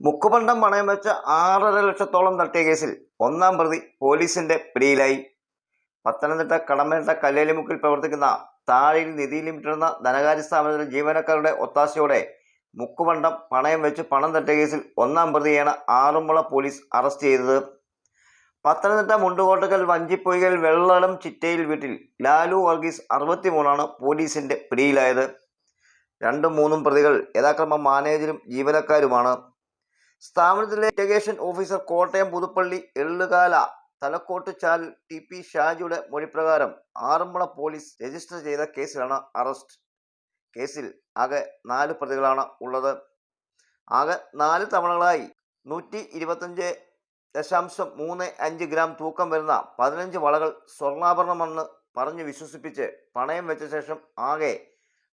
മുക്കുപണ്ടം പണയം വെച്ച് ആറര ലക്ഷത്തോളം തട്ടിയ കേസിൽ ഒന്നാം പ്രതി പോലീസിന്റെ പിടിയിലായി. പത്തനംതിട്ട കടമ്പനിട്ട കല്ലേലിമുക്കിൽ പ്രവർത്തിക്കുന്ന താഴിൽ നിധി ലിമിറ്റഡ് എന്ന ധനകാര്യ സ്ഥാപനത്തിലെ ജീവനക്കാരുടെ ഒത്താശയോടെ മുക്കുപണ്ടം പണയം വെച്ച് പണം തട്ടിയ കേസിൽ ഒന്നാം പ്രതിയാണ് ആറന്മുള പോലീസ് അറസ്റ്റ് ചെയ്തത്. പത്തനംതിട്ട മുണ്ടുകോട്ടക്കൽ വഞ്ചിപ്പൊയ്കൽ വെള്ളളം ചിറ്റയിൽ വീട്ടിൽ ലാലു വർഗീസ് അറുപത്തിമൂന്നാണ് പോലീസിന്റെ പിടിയിലായത്. രണ്ടും മൂന്നും പ്രതികൾ യഥാക്രമം മാനേജരും ജീവനക്കാരുമാണ്. സ്ഥാപനത്തിലെ ഇന്റഗേഷൻ ഓഫീസർ കോട്ടയം പുതുപ്പള്ളി എള്ളുകാല തലക്കോട്ട് ചാൽ ടി പി ഷാജിയുടെ മൊഴിപ്രകാരം ആറന്മുള പോലീസ് രജിസ്റ്റർ ചെയ്ത കേസിലാണ് അറസ്റ്റ്. കേസിൽ ആകെ നാല് പ്രതികളാണ് ഉള്ളത്. ആകെ നാല് തവണകളായി നൂറ്റി ഇരുപത്തഞ്ച് ദശാംശം മൂന്ന് അഞ്ച് ഗ്രാം തൂക്കം വരുന്ന പതിനഞ്ച് വളകൾ സ്വർണാഭരണമെന്ന് പറഞ്ഞ് വിശ്വസിപ്പിച്ച് പണയം വെച്ച ശേഷം ആകെ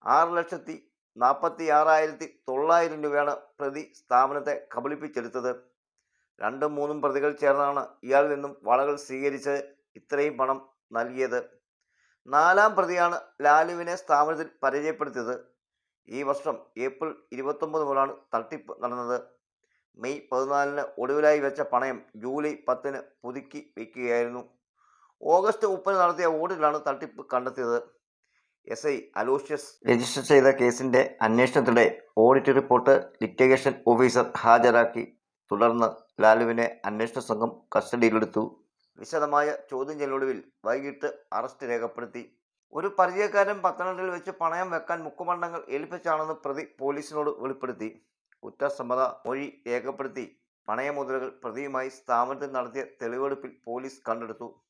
ആറ് ലക്ഷത്തി നാൽപ്പത്തി ആറായിരത്തി തൊള്ളായിരം രൂപയാണ് പ്രതി സ്ഥാപനത്തെ കബളിപ്പിച്ചെടുത്തത്. രണ്ടും മൂന്നും പ്രതികൾ ചേർന്നാണ് ഇയാളിൽ നിന്നും വളകൾ സ്വീകരിച്ച് ഇത്രയും പണം നൽകിയത്. നാലാം പ്രതിയാണ് ലാലുവിനെ സ്ഥാപനത്തിൽ പരിചയപ്പെടുത്തിയത് ഈ വർഷം ഏപ്രിൽ ഇരുപത്തൊമ്പത് മുതലാണ് തട്ടിപ്പ് നടന്നത്. മെയ് പതിനാലിന് ഒടുവിലായി വെച്ച പണയം ജൂലൈ പത്തിന് പുതുക്കി വയ്ക്കുകയായിരുന്നു ഓഗസ്റ്റ് മുപ്പതിന് നടത്തിയ ഓഡിറ്റിലാണ് തട്ടിപ്പ് കണ്ടെത്തിയത്. എസ് ഐ അലോഷ്യസ് രജിസ്റ്റർ ചെയ്ത കേസിന്റെ അന്വേഷണത്തിലെ ഓഡിറ്റ് റിപ്പോർട്ട് ലിറ്റഗേഷൻ ഓഫീസർ ഹാജരാക്കി. തുടർന്ന് ലാലുവിനെ അന്വേഷണ സംഘം കസ്റ്റഡിയിലെടുത്തു. വിശദമായ ചോദ്യം ചെയ്യലൊടുവിൽ വൈകിട്ട് അറസ്റ്റ് രേഖപ്പെടുത്തി. ഒരു പരിചയക്കാരൻ പത്തനംതിട്ടയിൽ വെച്ച് പണയം വെക്കാൻ മുക്കുമണ്ഡങ്ങൾ ഏൽപ്പിച്ചാണെന്ന് പ്രതി പോലീസിനോട് വെളിപ്പെടുത്തി. കുറ്റസമ്മത മൊഴി രേഖപ്പെടുത്തി. പണയമുദ്രകൾ പ്രതിയുമായി സ്ഥാപനത്തിൽ നടത്തിയ തെളിവെടുപ്പിൽ പോലീസ് കണ്ടെടുത്തു.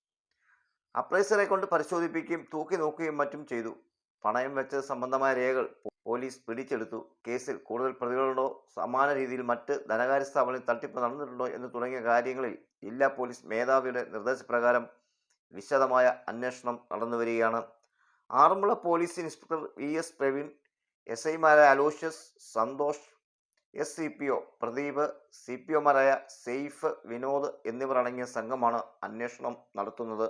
അപ്രൈസറെ കൊണ്ട് പരിശോധിപ്പിക്കുകയും തൂക്കി നോക്കുകയും മറ്റും ചെയ്തു. പണയം വെച്ചത് സംബന്ധമായ രേഖകൾ പോലീസ് പിടിച്ചെടുത്തു. കേസിൽ കൂടുതൽ പ്രതികളുണ്ടോ? സമാന രീതിയിൽ മറ്റ് ധനകാര്യ സ്ഥാപനങ്ങളിൽ തട്ടിപ്പ് നടന്നിട്ടുണ്ടോ എന്ന് തുടങ്ങിയ കാര്യങ്ങളിൽ ജില്ലാ പോലീസ് മേധാവിയുടെ നിർദ്ദേശപ്രകാരം വിശദമായ അന്വേഷണം നടന്നു വരികയാണ്. Aranmula police inspector V S Praveen S ഐമാരായ Aloysius Santhosh S C P O Pradeep C P ഒമാരായ Saif Vinod എന്നിവർ അടങ്ങിയ സംഘമാണ് അന്വേഷണം നടത്തുന്നത്.